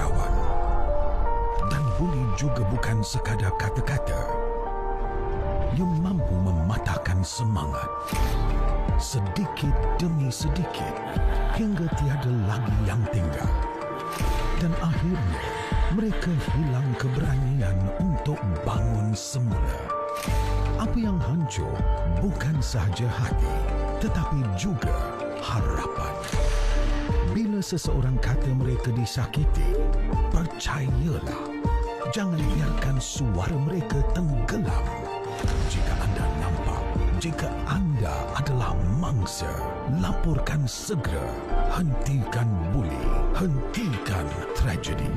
surauan. Dan buli juga bukan sekadar kata-kata. Ia mampu mematahkan semangat. Sedikit demi sedikit hingga tiada lagi yang tinggal. Dan akhirnya mereka hilang keberanian untuk bangun semula. Apa yang hancur bukan sahaja hati tetapi juga. Seseorang kata mereka disakiti, percayalah. Jangan biarkan suara mereka tenggelam. Jika anda nampak, jika anda adalah mangsa, laporkan segera. Hentikan buli, hentikan tragedi.